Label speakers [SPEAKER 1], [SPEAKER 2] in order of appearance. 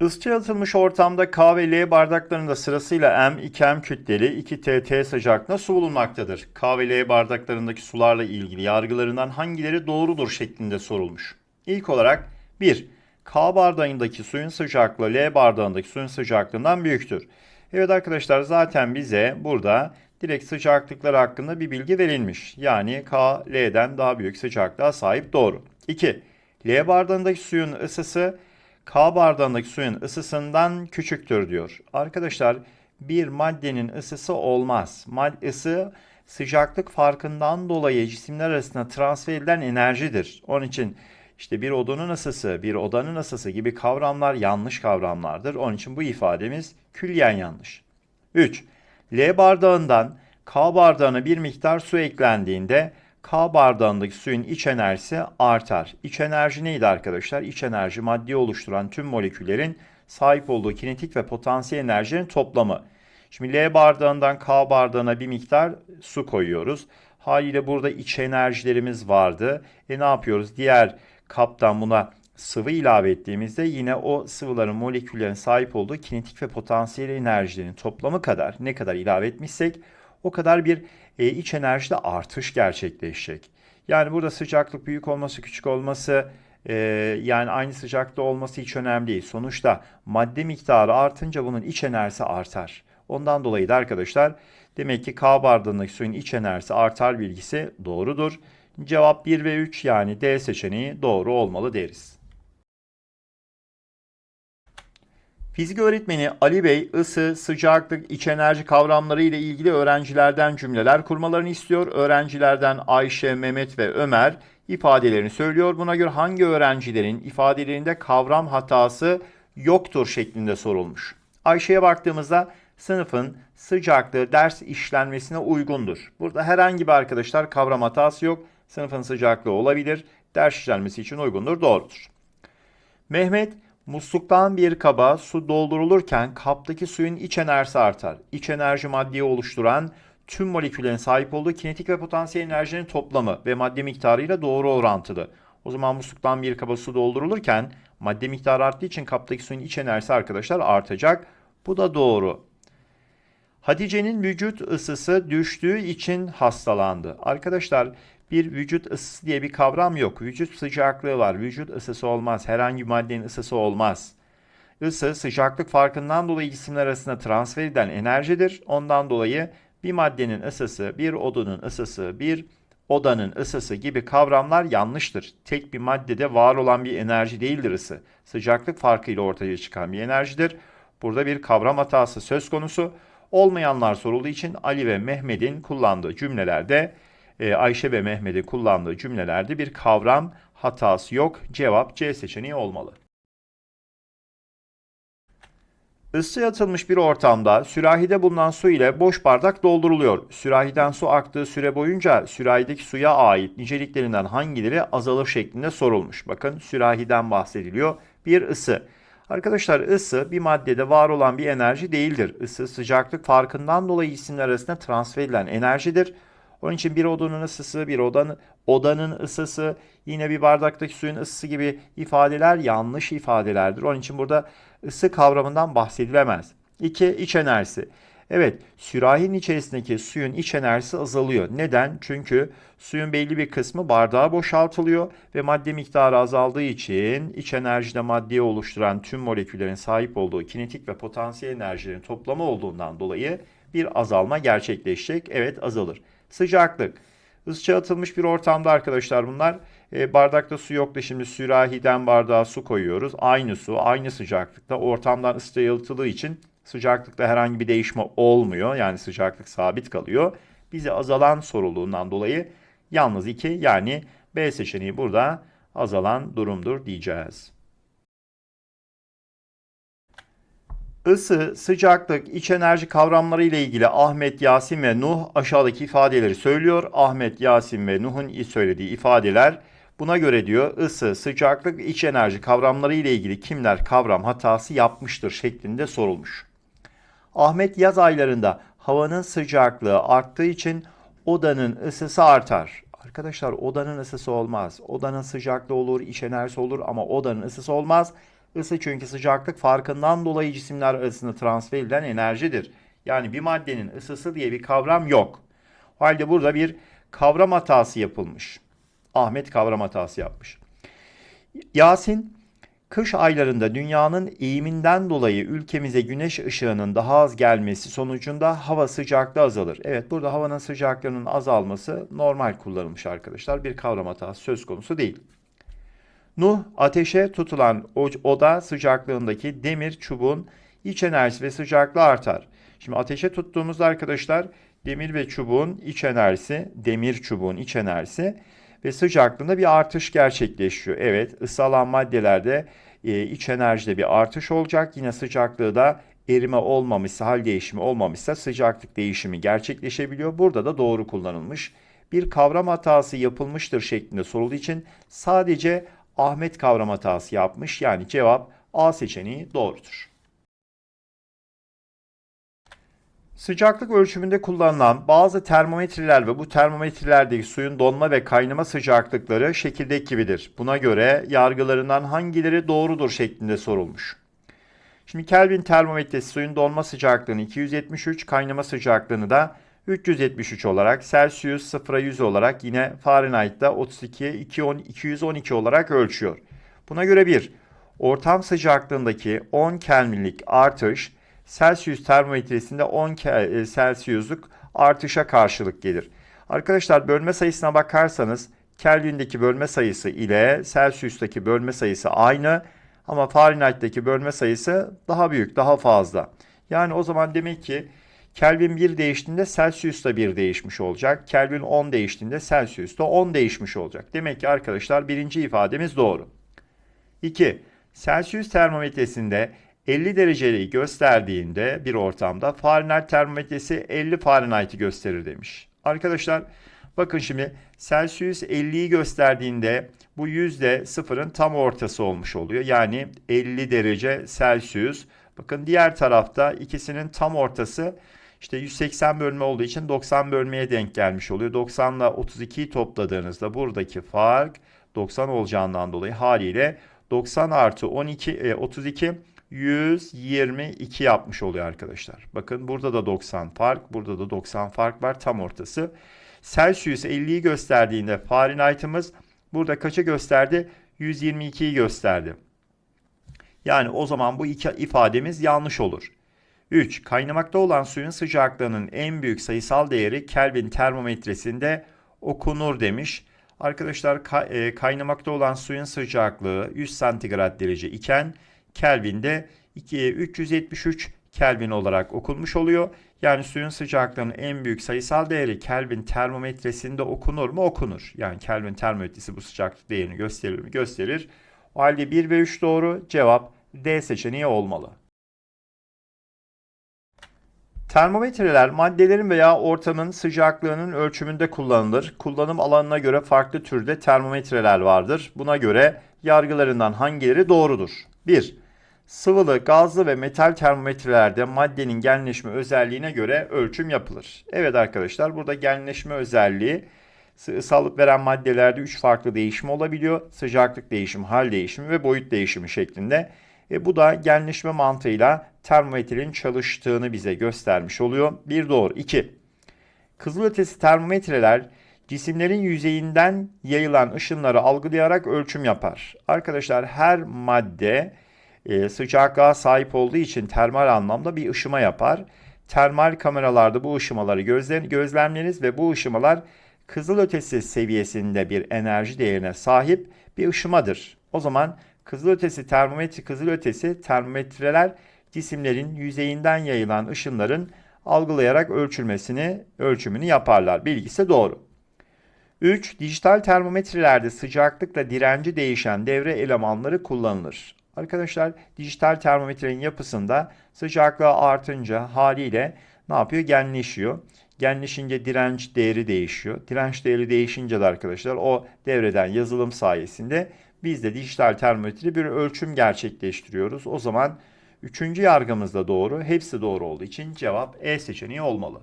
[SPEAKER 1] Isıtı yalıtılmış ortamda K ve L bardaklarında sırasıyla M, 2M kütleli 2TT sıcaklığında su bulunmaktadır. K ve L bardaklarındaki sularla ilgili yargılarından hangileri doğrudur şeklinde sorulmuş. İlk olarak 1. K bardağındaki suyun sıcaklığı L bardağındaki suyun sıcaklığından büyüktür. Evet arkadaşlar zaten bize burada direkt sıcaklıklar hakkında bir bilgi verilmiş. Yani K, L'den daha büyük sıcaklığa sahip doğru. 2. L bardağındaki suyun ısısı K bardağındaki suyun ısısından küçüktür diyor. Arkadaşlar bir maddenin ısısı olmaz. Mad ısı sıcaklık farkından dolayı cisimler arasında transfer edilen enerjidir. Onun için işte bir odanın ısısı, bir odanın ısısı gibi kavramlar yanlış kavramlardır. Onun için bu ifademiz külliyen yanlış. 3. L bardağından K bardağına bir miktar su eklendiğinde K bardağındaki suyun iç enerjisi artar. İç enerji neydi arkadaşlar? İç enerji maddeyi oluşturan tüm moleküllerin sahip olduğu kinetik ve potansiyel enerjinin toplamı. Şimdi L bardağından K bardağına bir miktar su koyuyoruz. Haliyle burada iç enerjilerimiz vardı. E ne yapıyoruz? Diğer kaptan buna sıvı ilave ettiğimizde yine o sıvıların moleküllerin sahip olduğu kinetik ve potansiyel enerjilerin toplamı kadar ne kadar ilave etmişsek o kadar bir e, iç enerjide artış gerçekleşecek. Yani burada sıcaklık büyük olması küçük olması e, yani aynı sıcakta olması hiç önemli değil. Sonuçta madde miktarı artınca bunun iç enerjisi artar. Ondan dolayı da arkadaşlar demek ki K bardağındaki suyun iç enerjisi artar bilgisi doğrudur. Cevap 1 ve 3 yani D seçeneği doğru olmalı deriz. Fizik öğretmeni Ali Bey ısı, sıcaklık, iç enerji kavramları ile ilgili öğrencilerden cümleler kurmalarını istiyor. Öğrencilerden Ayşe, Mehmet ve Ömer ifadelerini söylüyor. Buna göre hangi öğrencilerin ifadelerinde kavram hatası yoktur şeklinde sorulmuş. Ayşe'ye baktığımızda sınıfın sıcaklığı ders işlenmesine uygundur. Burada herhangi bir arkadaşlar kavram hatası yok. Sınıfın sıcaklığı olabilir. Ders işlenmesi için uygundur. Doğrudur. Mehmet musluktan bir kaba su doldurulurken kaptaki suyun iç enerjisi artar. İç enerji maddeyi oluşturan tüm moleküllerin sahip olduğu kinetik ve potansiyel enerjinin toplamı ve madde miktarıyla doğru orantılı. O zaman musluktan bir kaba su doldurulurken madde miktarı arttığı için kaptaki suyun iç enerjisi arkadaşlar artacak. Bu da doğru. Hatice'nin vücut ısısı düştüğü için hastalandı. Arkadaşlar bir vücut ısısı diye bir kavram yok. Vücut sıcaklığı var. Vücut ısısı olmaz. Herhangi bir maddenin ısısı olmaz. Isı sıcaklık farkından dolayı cisimler arasında transfer edilen enerjidir. Ondan dolayı bir maddenin ısısı, bir odanın ısısı, bir odanın ısısı gibi kavramlar yanlıştır. Tek bir maddede var olan bir enerji değildir ısı. Sıcaklık farkıyla ortaya çıkan bir enerjidir. Burada bir kavram hatası söz konusu. Olmayanlar sorulduğu için Ali ve Mehmet'in kullandığı cümlelerde e, Ayşe ve Mehmet'in kullandığı cümlelerde bir kavram hatası yok. Cevap C seçeneği olmalı. Isıya atılmış bir ortamda sürahide bulunan su ile boş bardak dolduruluyor. Sürahiden su aktığı süre boyunca sürahideki suya ait niceliklerinden hangileri azalır şeklinde sorulmuş. Bakın sürahiden bahsediliyor. Bir ısı. Arkadaşlar ısı bir maddede var olan bir enerji değildir. Isı sıcaklık farkından dolayı cisimler arasında transfer edilen enerjidir. Onun için bir odanın ısısı, bir odanın, odanın ısısı, yine bir bardaktaki suyun ısısı gibi ifadeler yanlış ifadelerdir. Onun için burada ısı kavramından bahsedilemez. 2. İç enerjisi. Evet, sürahinin içerisindeki suyun iç enerjisi azalıyor. Neden? Çünkü suyun belli bir kısmı bardağa boşaltılıyor ve madde miktarı azaldığı için iç enerjide maddeyi oluşturan tüm moleküllerin sahip olduğu kinetik ve potansiyel enerjilerin toplamı olduğundan dolayı bir azalma gerçekleşecek. Evet, azalır. Sıcaklık. Isıca atılmış bir ortamda arkadaşlar bunlar. E, bardakta su yok da şimdi sürahiden bardağa su koyuyoruz. Aynı su, aynı sıcaklıkta ortamdan ısıca yalıtıldığı için sıcaklıkta herhangi bir değişme olmuyor. Yani sıcaklık sabit kalıyor. Bize azalan sorulduğundan dolayı yalnız 2 yani B seçeneği burada azalan durumdur diyeceğiz. Isı, sıcaklık, iç enerji kavramları ile ilgili Ahmet, Yasin ve Nuh aşağıdaki ifadeleri söylüyor. Ahmet, Yasin ve Nuh'un söylediği ifadeler buna göre diyor ısı, sıcaklık, iç enerji kavramları ile ilgili kimler kavram hatası yapmıştır şeklinde sorulmuş. Ahmet yaz aylarında havanın sıcaklığı arttığı için odanın ısısı artar. Arkadaşlar odanın ısısı olmaz. Odanın sıcaklığı olur, iç enerjisi olur ama odanın ısısı olmaz. Isı çünkü sıcaklık farkından dolayı cisimler arasında transfer edilen enerjidir. Yani bir maddenin ısısı diye bir kavram yok. O halde burada bir kavram hatası yapılmış. Ahmet kavram hatası yapmış. Yasin, kış aylarında dünyanın eğiminden dolayı ülkemize güneş ışığının daha az gelmesi sonucunda hava sıcaklığı azalır. Evet burada havanın sıcaklığının azalması normal kullanılmış arkadaşlar. Bir kavram hatası söz konusu değil. Nuh ateşe tutulan oda sıcaklığındaki demir çubuğun iç enerjisi ve sıcaklığı artar. Şimdi ateşe tuttuğumuzda arkadaşlar demir ve çubuğun iç enerjisi, demir çubuğun iç enerjisi ve sıcaklığında bir artış gerçekleşiyor. Evet, ısı alan maddelerde e, iç enerjide bir artış olacak. Yine sıcaklığı da erime olmamışsa, hal değişimi olmamışsa sıcaklık değişimi gerçekleşebiliyor. Burada da doğru kullanılmış. Bir kavram hatası yapılmıştır şeklinde sorulduğu için sadece Ahmet kavram hatası yapmış. Yani cevap A seçeneği doğrudur. Sıcaklık ölçümünde kullanılan bazı termometreler ve bu termometrelerdeki suyun donma ve kaynama sıcaklıkları şekildeki gibidir. Buna göre yargılarından hangileri doğrudur şeklinde sorulmuş. Şimdi Kelvin termometresi suyun donma sıcaklığını 273, kaynama sıcaklığını da 373 olarak, Celsius 0'a 100 olarak yine Fahrenheit'ta 32'ye 212 olarak ölçüyor. Buna göre bir, ortam sıcaklığındaki 10 Kelvinlik artış Celsius termometresinde 10 Ke- e, Celsius'luk artışa karşılık gelir. Arkadaşlar bölme sayısına bakarsanız Kelvin'deki bölme sayısı ile Celsius'taki bölme sayısı aynı ama Fahrenheit'teki bölme sayısı daha büyük, daha fazla. Yani o zaman demek ki Kelvin 1 değiştiğinde Celsius da 1 değişmiş olacak. Kelvin 10 değiştiğinde Celsius da 10 değişmiş olacak. Demek ki arkadaşlar birinci ifademiz doğru. 2. Celsius termometresinde 50 dereceyi gösterdiğinde bir ortamda Fahrenheit termometresi 50 Fahrenheit'i gösterir demiş. Arkadaşlar bakın şimdi Celsius 50'yi gösterdiğinde bu yüzde sıfırın tam ortası olmuş oluyor. Yani 50 derece Celsius. Bakın diğer tarafta ikisinin tam ortası işte 180 bölme olduğu için 90 bölmeye denk gelmiş oluyor. 90 ile 32'yi topladığınızda buradaki fark 90 olacağından dolayı haliyle 90 artı 12, e, 32 122 yapmış oluyor arkadaşlar. Bakın burada da 90 fark, burada da 90 fark var tam ortası. Celsius 50'yi gösterdiğinde Fahrenheit'ımız burada kaçı gösterdi? 122'yi gösterdi. Yani o zaman bu iki ifademiz yanlış olur. 3. Kaynamakta olan suyun sıcaklığının en büyük sayısal değeri Kelvin termometresinde okunur demiş. Arkadaşlar ka- e, kaynamakta olan suyun sıcaklığı 100 santigrat derece iken Kelvin'de iki- 373 Kelvin olarak okunmuş oluyor. Yani suyun sıcaklığının en büyük sayısal değeri Kelvin termometresinde okunur mu? Okunur. Yani Kelvin termometresi bu sıcaklık değerini gösterir mi? Gösterir. O halde 1 ve 3 doğru. Cevap D seçeneği olmalı. Termometreler maddelerin veya ortamın sıcaklığının ölçümünde kullanılır. Kullanım alanına göre farklı türde termometreler vardır. Buna göre yargılarından hangileri doğrudur? 1. Sıvılı, gazlı ve metal termometrelerde maddenin genleşme özelliğine göre ölçüm yapılır. Evet arkadaşlar burada genleşme özelliği ısıalıp veren maddelerde 3 farklı değişim olabiliyor. Sıcaklık değişimi, hal değişimi ve boyut değişimi şeklinde. E, bu da genleşme mantığıyla termometrenin çalıştığını bize göstermiş oluyor. Bir doğru. 2. Kızılötesi termometreler cisimlerin yüzeyinden yayılan ışınları algılayarak ölçüm yapar. Arkadaşlar her madde e, sıcaklığa sahip olduğu için termal anlamda bir ışıma yapar. Termal kameralarda bu ışımaları gözle- gözlemleriz ve bu ışımalar kızılötesi seviyesinde bir enerji değerine sahip bir ışımadır. O zaman kızılötesi termometre kızılötesi termometreler cisimlerin yüzeyinden yayılan ışınların algılayarak ölçülmesini, ölçümünü yaparlar. Bilgisi doğru. 3. Dijital termometrelerde sıcaklıkla direnci değişen devre elemanları kullanılır. Arkadaşlar dijital termometrenin yapısında sıcaklığı artınca haliyle ne yapıyor? Genleşiyor. Genleşince direnç değeri değişiyor. Direnç değeri değişince de arkadaşlar o devreden yazılım sayesinde biz de dijital termometre bir ölçüm gerçekleştiriyoruz. O zaman üçüncü yargımız da doğru. Hepsi doğru olduğu için cevap E seçeneği olmalı.